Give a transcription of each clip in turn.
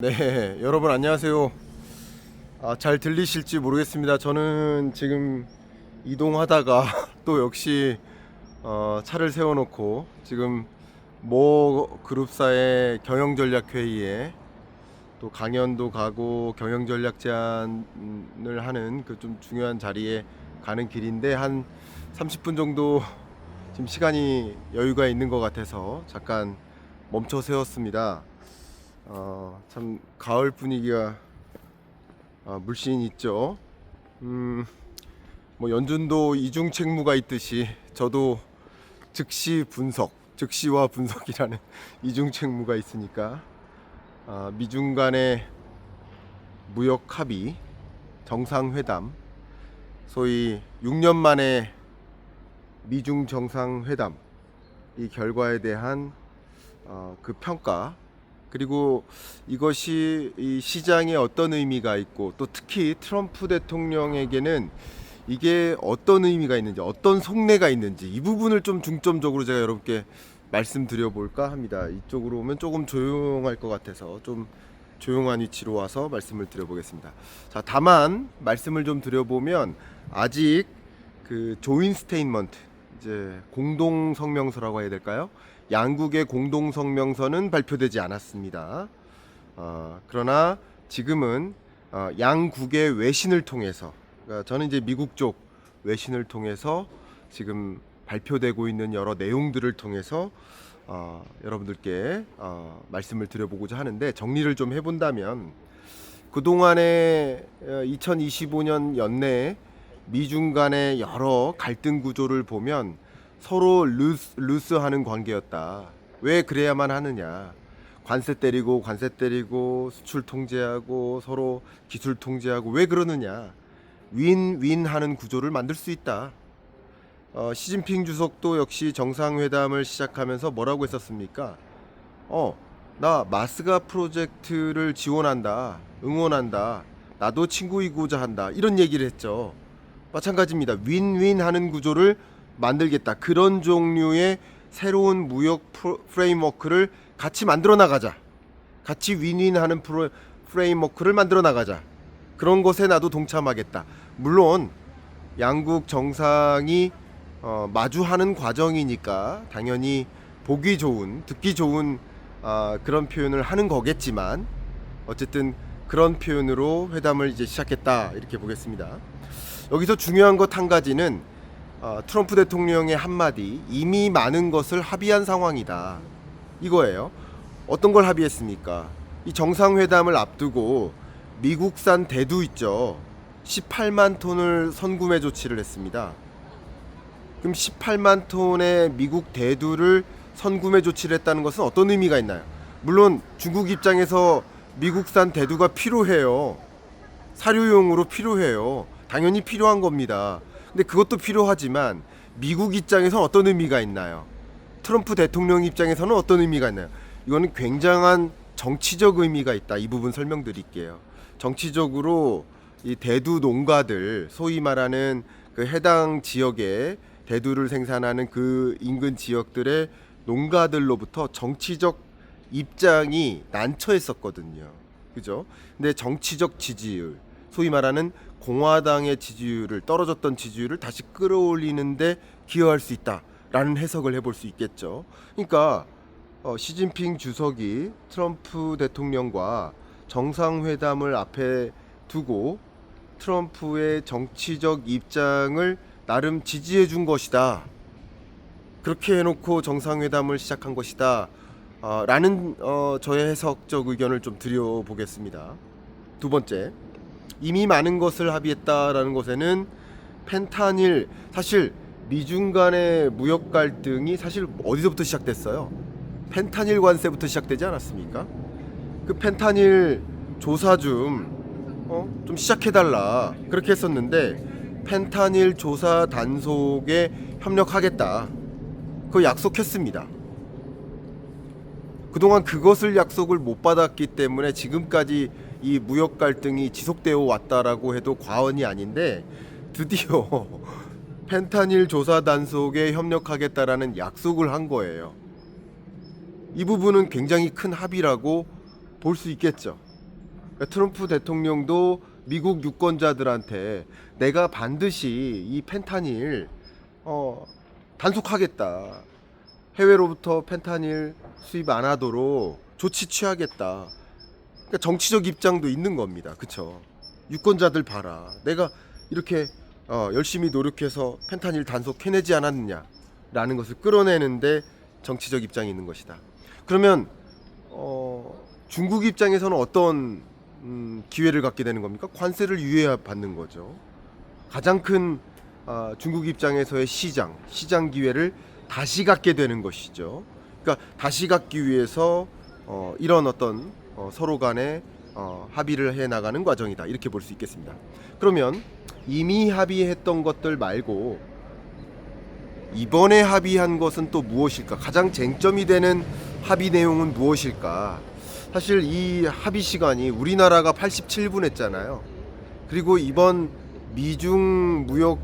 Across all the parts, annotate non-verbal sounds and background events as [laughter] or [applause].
네, 여러분 안녕하세요. 아, 잘 들리실지 모르겠습니다. 저는 지금 이동하다가 [laughs] 또 역시 어, 차를 세워놓고 지금 모 그룹사의 경영 전략 회의에 또 강연도 가고 경영 전략 제안을 하는 그 좀 중요한 자리에 가는 길인데 한 30분 정도 지금 시간이 여유가 있는 것 같아서 잠깐 멈춰 세웠습니다. 어, 참 가을 분위기가 아, 물씬 있죠. 음, 뭐 연준도 이중 책무가 있듯이 저도 즉시 분석, 즉시와 분석이라는 [laughs] 이중 책무가 있으니까 아, 미중 간의 무역 합의, 정상회담, 소위 6년 만에 미중 정상회담 이 결과에 대한 어, 그 평가 그리고 이것이 이 시장에 어떤 의미가 있고 또 특히 트럼프 대통령에게는 이게 어떤 의미가 있는지 어떤 속내가 있는지 이 부분을 좀 중점적으로 제가 여러분께 말씀드려 볼까 합니다. 이쪽으로 오면 조금 조용할 것 같아서 좀 조용한 위치로 와서 말씀을 드려보겠습니다. 자, 다만 말씀을 좀 드려보면 아직 그 조인 스테인먼트 이제 공동 성명서라고 해야 될까요? 양국의 공동 성명서는 발표되지 않았습니다. 어, 그러나 지금은 어, 양국의 외신을 통해서 그러니까 저는 이제 미국 쪽 외신을 통해서 지금 발표되고 있는 여러 내용들을 통해서 어, 여러분들께 어, 말씀을 드려보고자 하는데 정리를 좀 해본다면 그 동안에 2025년 연내에 미중 간의 여러 갈등 구조를 보면 서로 루스, 루스하는 관계였다. 왜 그래야만 하느냐? 관세 때리고 관세 때리고 수출 통제하고 서로 기술 통제하고 왜 그러느냐? 윈윈 하는 구조를 만들 수 있다. 어, 시진핑 주석도 역시 정상회담을 시작하면서 뭐라고 했었습니까? 어, 나 마스가 프로젝트를 지원한다, 응원한다, 나도 친구이고자 한다 이런 얘기를 했죠. 마찬가지입니다. 윈윈 하는 구조를 만들겠다. 그런 종류의 새로운 무역 프레임워크를 같이 만들어 나가자. 같이 윈윈하는 프로, 프레임워크를 만들어 나가자. 그런 것에 나도 동참하겠다. 물론 양국 정상이 어, 마주하는 과정이니까 당연히 보기 좋은, 듣기 좋은 아, 그런 표현을 하는 거겠지만 어쨌든 그런 표현으로 회담을 이제 시작했다 이렇게 보겠습니다. 여기서 중요한 것 한 가지는 어, 트럼프 대통령의 한마디 이미 많은 것을 합의한 상황이다 이거예요. 어떤 걸 합의했습니까? 이 정상회담을 앞두고 미국산 대두 있죠. 18만 톤을 선구매 조치를 했습니다. 그럼 18만 톤의 미국 대두를 선구매 조치를 했다는 것은 어떤 의미가 있나요? 물론 중국 입장에서 미국산 대두가 필요해요. 사료용으로 필요해요. 당연히 필요한 겁니다. 근데 그것도 필요하지만 미국 입장에서는 어떤 의미가 있나요? 트럼프 대통령 입장에서는 어떤 의미가 있나요? 이거는 굉장한 정치적 의미가 있다. 이 부분 설명드릴게요. 정치적으로 이 대두 농가들 소위 말하는 그 해당 지역에 대두를 생산하는 그 인근 지역들의 농가들로부터 정치적 입장이 난처했었거든요. 그죠? 근데 정치적 지지율, 소위 말하는 공화당의 지지율을 떨어졌던 지지율을 다시 끌어올리는데 기여할 수 있다라는 해석을 해볼 수 있겠죠. 그러니까 어, 시진핑 주석이 트럼프 대통령과 정상회담을 앞에 두고 트럼프의 정치적 입장을 나름 지지해 준 것이다. 그렇게 해놓고 정상회담을 시작한 것이다. 어, 라는 어, 저의 해석적 의견을 좀 드려보겠습니다. 두 번째, 이미 많은 것을 합의했다라는 것에는 펜타닐 사실 미중 간의 무역 갈등이 사실 어디서부터 시작됐어요? 펜타닐 관세부터 시작되지 않았습니까? 그 펜타닐 조사 좀, 어? 좀 시작해달라. 그렇게 했었는데, 펜타닐 조사 단속에 협력하겠다. 그 약속했습니다. 그동안 그것을 약속을 못 받았기 때문에 지금까지 이 무역 갈등이 지속되어 왔다라고 해도 과언이 아닌데 드디어 [laughs] 펜타닐 조사 단속에 협력하겠다라는 약속을 한 거예요. 이 부분은 굉장히 큰 합의라고 볼 수 있겠죠. 그러니까 트럼프 대통령도 미국 유권자들한테 내가 반드시 이 펜타닐 어, 단속하겠다. 해외로부터 펜타닐 수입 안 하도록 조치 취하겠다. 그러니까 정치적 입장도 있는 겁니다. 그쵸? 유권자들 봐라. 내가 이렇게 어, 열심히 노력해서 펜타닐 단속 해내지 않았느냐라는 것을 끌어내는데 정치적 입장이 있는 것이다. 그러면 어, 중국 입장에서는 어떤 음, 기회를 갖게 되는 겁니까? 관세를 유예받는 거죠. 가장 큰 아, 중국 입장에서의 시장, 시장 기회를 다시 갖게 되는 것이죠. 그러니까 다시 갖기 위해서 어, 이런 어떤 어, 서로 간에 어, 합의를 해 나가는 과정이다. 이렇게 볼 수 있겠습니다. 그러면 이미 합의했던 것들 말고 이번에 합의한 것은 또 무엇일까? 가장 쟁점이 되는 합의 내용은 무엇일까? 사실 이 합의 시간이 우리나라가 87분 했잖아요. 그리고 이번 미중 무역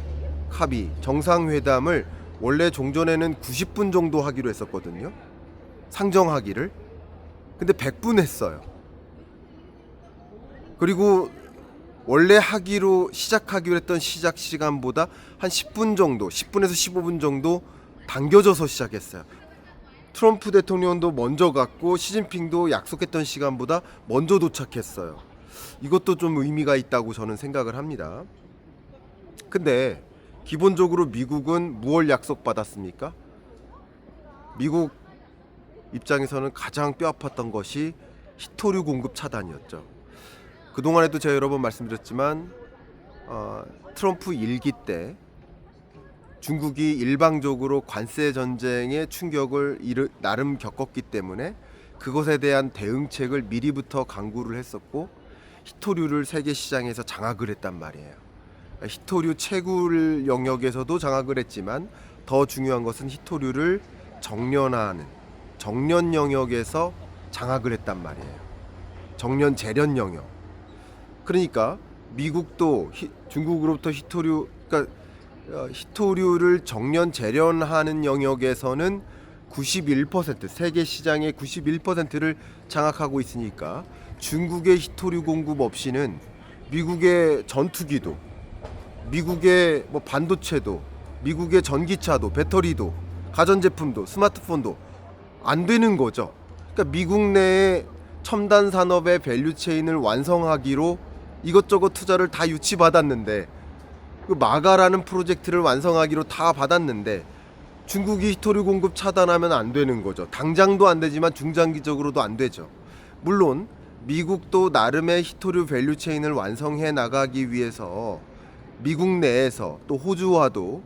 합의 정상회담을 원래 종전에는 90분 정도 하기로 했었거든요. 상정하기를. 근데 100분 했어요. 그리고 원래 하기로 시작하기로 했던 시작 시간보다 한 10분 정도, 10분에서 15분 정도 당겨져서 시작했어요. 트럼프 대통령도 먼저 갔고 시진핑도 약속했던 시간보다 먼저 도착했어요. 이것도 좀 의미가 있다고 저는 생각을 합니다. 근데 기본적으로 미국은 무얼 약속받았습니까? 미국 입장에서는 가장 뼈아팠던 것이 히토류 공급 차단이었죠. 그동안에도 제가 여러 번 말씀드렸지만 어, 트럼프 일기 때 중국이 일방적으로 관세 전쟁의 충격을 이르, 나름 겪었기 때문에 그것에 대한 대응책을 미리부터 강구를 했었고 히토류를 세계 시장에서 장악을 했단 말이에요. 히토류 채굴 영역에서도 장악을 했지만 더 중요한 것은 히토류를 정련하는 정련 영역에서 장악을 했단 말이에요. 정련 재련 영역. 그러니까 미국도 히, 중국으로부터 히토류 그러니까 어, 히토류를 정련 재련하는 영역에서는 91% 세계 시장의 91%를 장악하고 있으니까 중국의 히토류 공급 없이는 미국의 전투기도 미국의 뭐 반도체도 미국의 전기차도 배터리도 가전제품도 스마트폰도 안 되는 거죠. 그러니까 미국 내에 첨단 산업의 밸류 체인을 완성하기로 이것저것 투자를 다 유치받았는데 그 마가라는 프로젝트를 완성하기로 다 받았는데 중국이 히토류 공급 차단하면 안 되는 거죠. 당장도 안 되지만 중장기적으로도 안 되죠. 물론 미국도 나름의 히토류 밸류 체인을 완성해 나가기 위해서 미국 내에서 또 호주와도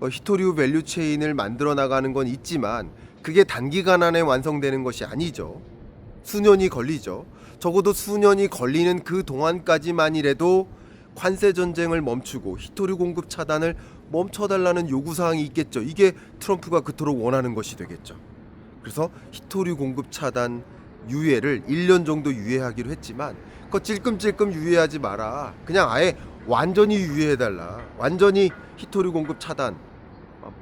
어, 히토류 밸류 체인을 만들어 나가는 건 있지만 그게 단기간 안에 완성되는 것이 아니죠. 수년이 걸리죠. 적어도 수년이 걸리는 그 동안까지만이라도 관세 전쟁을 멈추고 히토류 공급 차단을 멈춰달라는 요구 사항이 있겠죠. 이게 트럼프가 그토록 원하는 것이 되겠죠. 그래서 히토류 공급 차단 유예를 1년 정도 유예하기로 했지만 그거 찔끔찔끔 유예하지 마라. 그냥 아예 완전히 유예해달라. 완전히 히토류 공급 차단 어,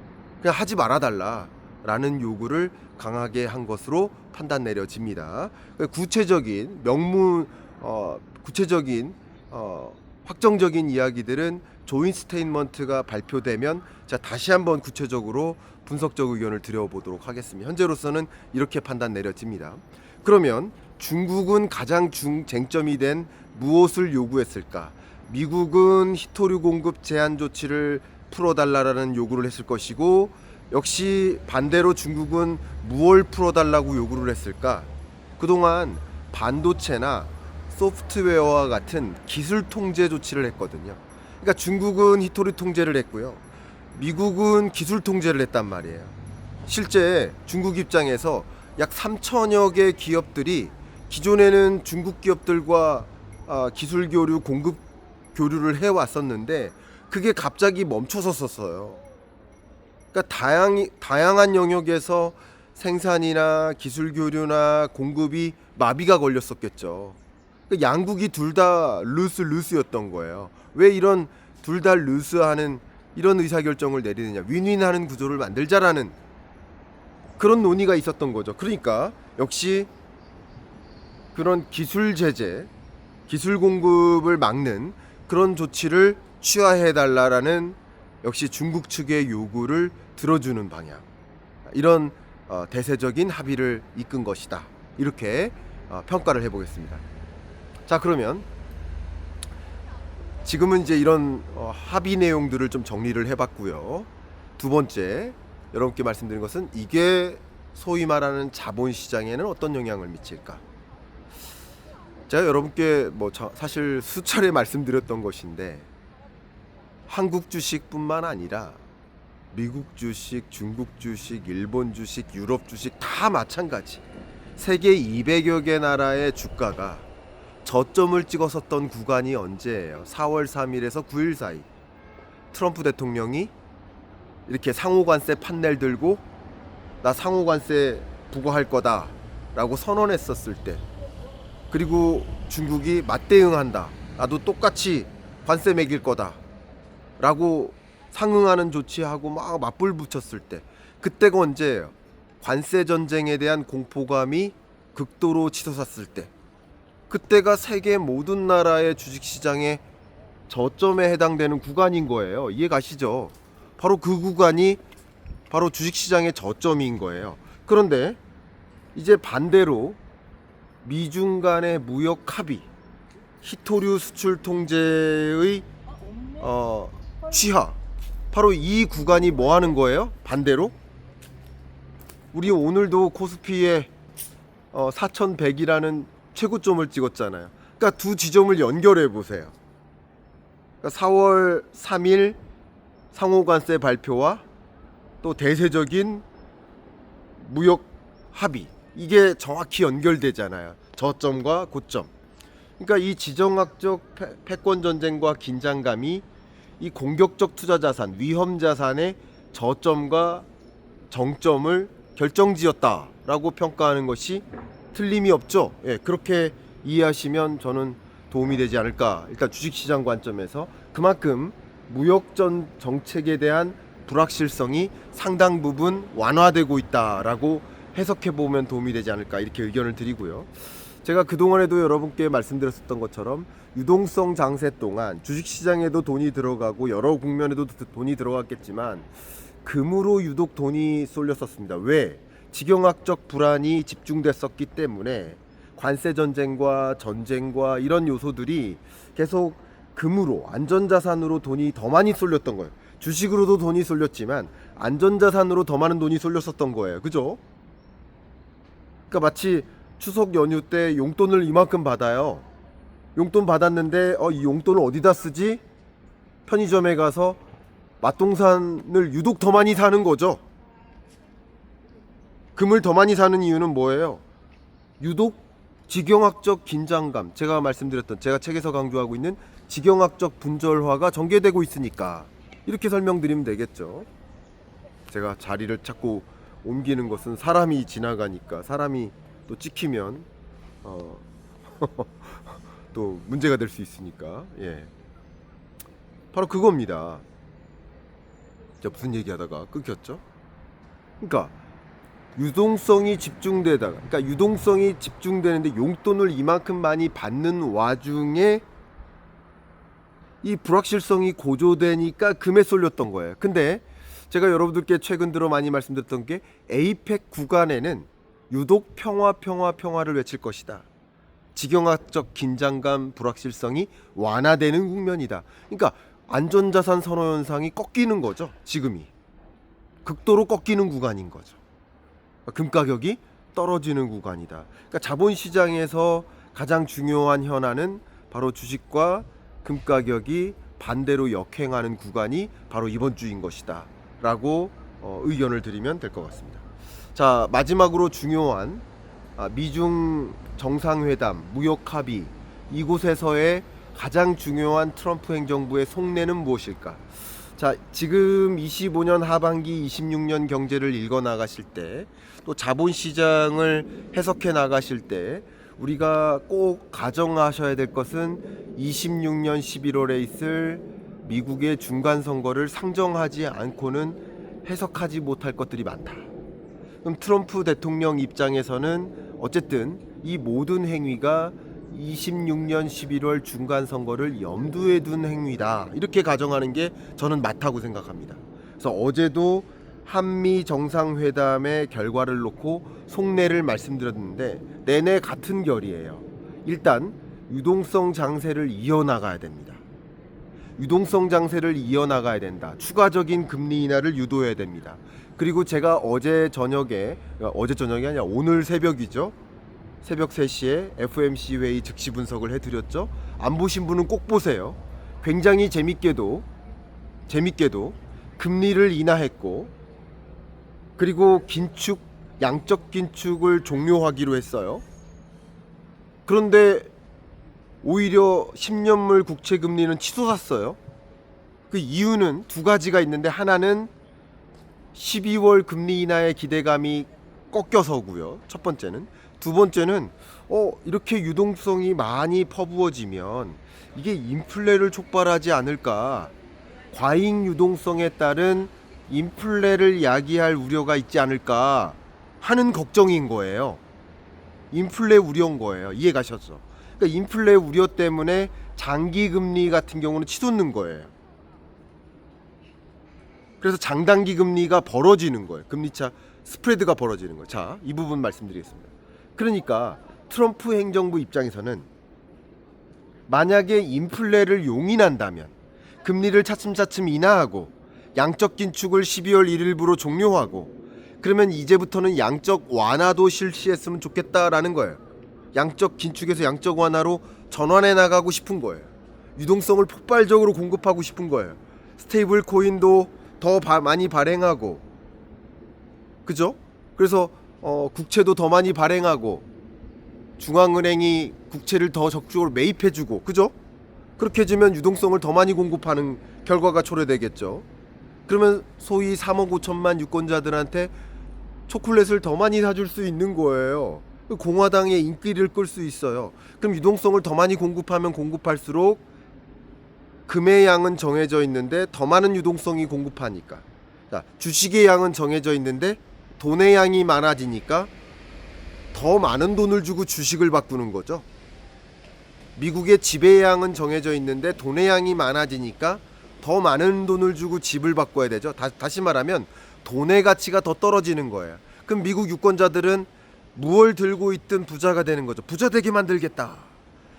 그냥 하지 말아달라 라는 요구를 강하게 한 것으로 판단 내려집니다. 그러니까 구체적인 명문 어, 구체적인 어, 확정적인 이야기들은 조인 스테인먼트가 발표되면 자 다시 한번 구체적으로 분석적 의견을 드려보도록 하겠습니다. 현재로서는 이렇게 판단 내려집니다. 그러면 중국은 가장 중 쟁점이 된 무엇을 요구했을까? 미국은 히토류 공급 제한 조치를 풀어달라라는 요구를 했을 것이고 역시 반대로 중국은 무엇을 풀어달라고 요구를 했을까? 그동안 반도체나 소프트웨어와 같은 기술 통제 조치를 했거든요. 그러니까 중국은 히토리 통제를 했고요. 미국은 기술 통제를 했단 말이에요. 실제 중국 입장에서 약 3천여 개 기업들이 기존에는 중국 기업들과 아, 기술 교류 공급 교류를 해 왔었는데 그게 갑자기 멈춰섰었어요. 그러니까 다양 다양한 영역에서 생산이나 기술 교류나 공급이 마비가 걸렸었겠죠. 그러니까 양국이 둘 다 루스 루스였던 거예요. 왜 이런 둘 다 루스하는 이런 의사 결정을 내리느냐? 윈윈하는 구조를 만들자라는 그런 논의가 있었던 거죠. 그러니까 역시 그런 기술 제재 기술 공급을 막는 그런 조치를 취하해 달라라는 역시 중국 측의 요구를 들어주는 방향 이런 어, 대세적인 합의를 이끈 것이다 이렇게 어, 평가를 해보겠습니다. 자 그러면 지금은 이제 이런 어, 합의 내용들을 좀 정리를 해봤고요. 두 번째 여러분께 말씀드린 것은 이게 소위 말하는 자본 시장에는 어떤 영향을 미칠까? 제가 여러분께 뭐 저- 사실 수차례 말씀드렸던 것인데 한국 주식뿐만 아니라 미국 주식, 중국 주식, 일본 주식, 유럽 주식 다 마찬가지. 세계 200여 개 나라의 주가가 저점을 찍었었던 구간이 언제예요? 4월 3일에서 9일 사이. 트럼프 대통령이 이렇게 상호관세 판넬 들고 나 상호관세 부과할 거다 라고 선언했었을 때 그리고 중국이 맞대응한다. 나도 똑같이 관세 매길 거다 라고 상응하는 조치하고 막 맞불 붙였을 때 그때가 언제예요? 관세 전쟁에 대한 공포감이 극도로 치솟았을 때 그때가 세계 모든 나라의 주식 시장의 저점에 해당되는 구간인 거예요. 이해 가시죠? 바로 그 구간이 바로 주식 시장의 저점인 거예요. 그런데 이제 반대로 미중 간의 무역 합의, 히토류 수출 통제의 어, 취하, 바로 이 구간이 뭐 하는 거예요? 반대로 우리 오늘도 코스피에 어, 4,100이라는 최고점을 찍었잖아요. 그러니까 두 지점을 연결해 보세요. 그러니까 4월 3일 상호관세 발표와 또 대세적인 무역 합의 이게 정확히 연결되잖아요. 저점과 고점. 그러니까 이 지정학적 패- 패권 전쟁과 긴장감이 이 공격적 투자 자산, 위험 자산의 저점과 정점을 결정지었다라고 평가하는 것이 틀림이 없죠. 예, 그렇게 이해하시면 저는 도움이 되지 않을까. 일단 주식시장 관점에서 그만큼 무역전 정책에 대한 불확실성이 상당 부분 완화되고 있다라고 해석해 보면 도움이 되지 않을까 이렇게 의견을 드리고요. 제가 그 동안에도 여러분께 말씀드렸었던 것처럼 유동성 장세 동안 주식시장에도 돈이 들어가고 여러 국면에도 드- 돈이 들어갔겠지만 금으로 유독 돈이 쏠렸었습니다. 왜? 지경학적 불안이 집중됐었기 때문에 관세 전쟁과 전쟁과 이런 요소들이 계속 금으로 안전자산으로 돈이 더 많이 쏠렸던 거예요. 주식으로도 돈이 쏠렸지만 안전자산으로 더 많은 돈이 쏠렸었던 거예요. 그죠? 그러니까 마치 추석 연휴 때 용돈을 이만큼 받아요. 용돈 받았는데 어, 이 용돈을 어디다 쓰지? 편의점에 가서 맛동산을 유독 더 많이 사는 거죠. 금을 더 많이 사는 이유는 뭐예요? 유독 지경학적 긴장감. 제가 말씀드렸던 제가 책에서 강조하고 있는 지경학적 분절화가 전개되고 있으니까 이렇게 설명드리면 되겠죠. 제가 자리를 자꾸 옮기는 것은 사람이 지나가니까 사람이 또 찍히면 어, [laughs] 또 문제가 될 수 있으니까 예 바로 그겁니다. 자 무슨 얘기하다가 끊겼죠? 그러니까 유동성이 집중되다가 그러니까 유동성이 집중되는데 용돈을 이만큼 많이 받는 와중에 이 불확실성이 고조되니까 금에 쏠렸던 거예요. 근데 제가 여러분들께 최근 들어 많이 말씀드렸던 게 에이펙 구간에는 유독 평화 평화 평화를 외칠 것이다. 지경학적 긴장감 불확실성이 완화되는 국면이다. 그러니까 안전자산 선호 현상이 꺾이는 거죠. 지금이 극도로 꺾이는 구간인 거죠. 금 가격이 떨어지는 구간이다. 그러니까 자본 시장에서 가장 중요한 현안은 바로 주식과 금 가격이 반대로 역행하는 구간이 바로 이번 주인 것이다라고 어, 의견을 드리면 될 것 같습니다. 자 마지막으로 중요한 아, 미중 정상회담 무역 합의 이곳에서의 가장 중요한 트럼프 행정부의 속내는 무엇일까? 자 지금 25년 하반기 26년 경제를 읽어 나가실 때 또 자본 시장을 해석해 나가실 때 우리가 꼭 가정하셔야 될 것은 26년 11월에 있을 미국의 중간 선거를 상정하지 않고는 해석하지 못할 것들이 많다. 그럼 트럼프 대통령 입장에서는 어쨌든 이 모든 행위가 26년 11월 중간 선거를 염두에 둔 행위다. 이렇게 가정하는 게 저는 맞다고 생각합니다. 그래서 어제도 한미 정상회담의 결과를 놓고 속내를 말씀드렸는데 내내 같은 결이에요. 일단 유동성 장세를 이어나가야 됩니다. 유동성 장세를 이어나가야 된다. 추가적인 금리 인하를 유도해야 됩니다. 그리고 제가 어제 저녁에 어제 저녁이 아니라 오늘 새벽이죠. 새벽 3시에 FMC 회의 즉시 분석을 해드렸죠. 안 보신 분은 꼭 보세요. 굉장히 재밌게도 재밌게도 금리를 인하했고 그리고 긴축 양적 긴축을 종료하기로 했어요. 그런데 오히려 10년물 국채 금리는 치솟았어요. 그 이유는 두 가지가 있는데 하나는 12월 금리 인하의 기대감이 꺾여서고요. 첫 번째는 두 번째는 어 이렇게 유동성이 많이 퍼부어지면 이게 인플레를 촉발하지 않을까? 과잉 유동성에 따른 인플레를 야기할 우려가 있지 않을까 하는 걱정인 거예요. 인플레 우려인 거예요. 이해 가셨죠? 그러니까 인플레 우려 때문에 장기 금리 같은 경우는 치솟는 거예요. 그래서 장단기 금리가 벌어지는 거예요. 금리차 스프레드가 벌어지는 거예요. 자, 이 부분 말씀드리겠습니다. 그러니까 트럼프 행정부 입장에서는 만약에 인플레를 용인한다면 금리를 차츰차츰 인하하고 양적 긴축을 12월 1일부로 종료하고 그러면 이제부터는 양적 완화도 실시했으면 좋겠다라는 거예요. 양적 긴축에서 양적 완화로 전환해 나가고 싶은 거예요. 유동성을 폭발적으로 공급하고 싶은 거예요. 스테이블 코인도 더 바- 많이 발행하고 그죠? 그래서 어, 국채도 더 많이 발행하고 중앙은행이 국채를 더 적극적으로 매입해주고 그죠? 그렇게 해주면 유동성을 더 많이 공급하는 결과가 초래되겠죠. 그러면 소위 3억 5천만 유권자들한테 초콜릿을 더 많이 사줄 수 있는 거예요. 공화당의 인기를 끌 수 있어요. 그럼 유동성을 더 많이 공급하면 공급할수록 금의 양은 정해져 있는데 더 많은 유동성이 공급하니까 자, 주식의 양은 정해져 있는데 돈의 양이 많아지니까 더 많은 돈을 주고 주식을 바꾸는 거죠. 미국의 집의 양은 정해져 있는데 돈의 양이 많아지니까 더 많은 돈을 주고 집을 바꿔야 되죠. 다, 다시 말하면 돈의 가치가 더 떨어지는 거예요. 그럼 미국 유권자들은 무얼 들고 있든 부자가 되는 거죠. 부자 되게 만들겠다.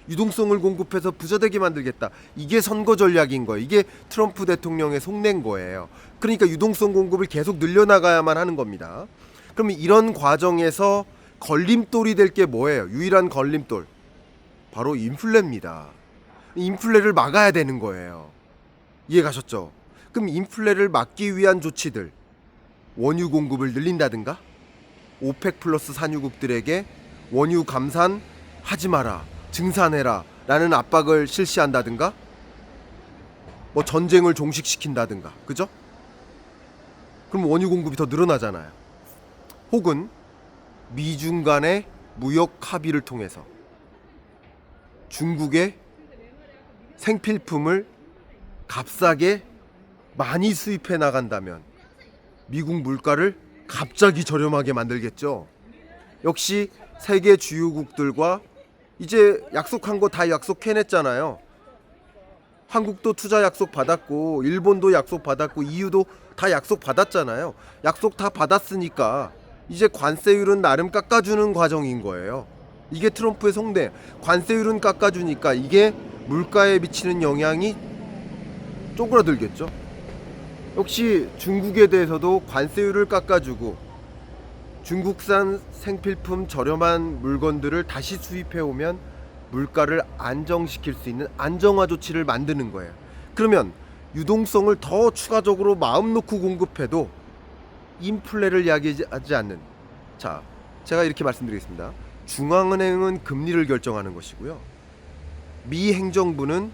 유동성을 공급해서 부자 되게 만들겠다. 이게 선거 전략인 거예요. 이게 트럼프 대통령의 속낸 거예요. 그러니까 유동성 공급을 계속 늘려나가야만 하는 겁니다. 그러면 이런 과정에서 걸림돌이 될 게 뭐예요? 유일한 걸림돌. 바로 인플레입니다. 인플레를 막아야 되는 거예요. 이해 가셨죠? 그럼 인플레를 막기 위한 조치들. 원유 공급을 늘린다든가 오펙 플러스 산유국들에게 원유 감산 하지 마라. 증산해라. 라는 압박을 실시한다든가 뭐 전쟁을 종식시킨다든가. 그죠? 그럼 원유 공급이 더 늘어나잖아요. 혹은 미중 간의 무역 합의를 통해서 중국의 생필품을 값싸게 많이 수입해 나간다면 미국 물가를 갑자기 저렴하게 만들겠죠. 역시 세계 주요국들과 이제 약속한 거 다 약속해냈잖아요. 한국도 투자 약속 받았고 일본도 약속 받았고 EU도 다 약속 받았잖아요. 약속 다 받았으니까 이제 관세율은 나름 깎아주는 과정인 거예요. 이게 트럼프의 속내. 관세율은 깎아주니까 이게 물가에 미치는 영향이 쪼그라들겠죠. 역시 중국에 대해서도 관세율을 깎아주고 중국산 생필품 저렴한 물건들을 다시 수입해 오면 물가를 안정시킬 수 있는 안정화 조치를 만드는 거예요. 그러면 유동성을 더 추가적으로 마음 놓고 공급해도 인플레를 야기하지 않는 자 제가 이렇게 말씀드리겠습니다. 중앙은행은 금리를 결정하는 것이고요. 미 행정부는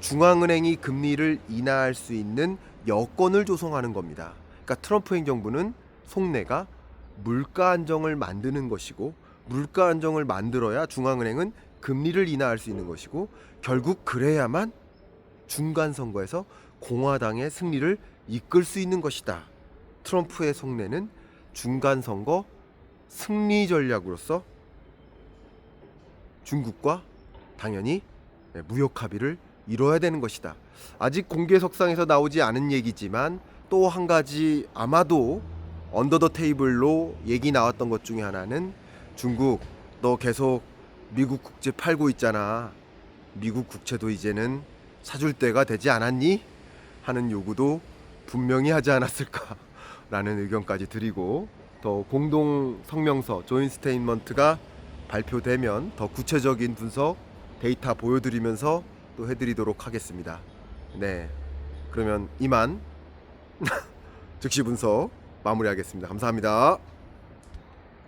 중앙은행이 금리를 인하할 수 있는 여건을 조성하는 겁니다. 그러니까 트럼프 행정부는 속내가 물가 안정을 만드는 것이고 물가 안정을 만들어야 중앙은행은 금리를 인하할 수 있는 것이고 결국 그래야만 중간 선거에서 공화당의 승리를 이끌 수 있는 것이다. 트럼프의 속내는 중간 선거 승리 전략으로서 중국과 당연히 예, 무역 합의를 이뤄야 되는 것이다. 아직 공개 석상에서 나오지 않은 얘기지만 또 한 가지 아마도 언더 더 테이블로 얘기 나왔던 것 중에 하나는 중국 너 계속 미국 국채 팔고 있잖아. 미국 국채도 이제는 사줄 때가 되지 않았니? 하는 요구도 분명히 하지 않았을까라는 [laughs] 의견까지 드리고 더 공동 성명서 조인 스테인먼트가 발표되면 더 구체적인 분석 데이터 보여드리면서 또 해드리도록 하겠습니다. 네, 그러면 이만 [laughs] 즉시 분석 마무리하겠습니다. 감사합니다.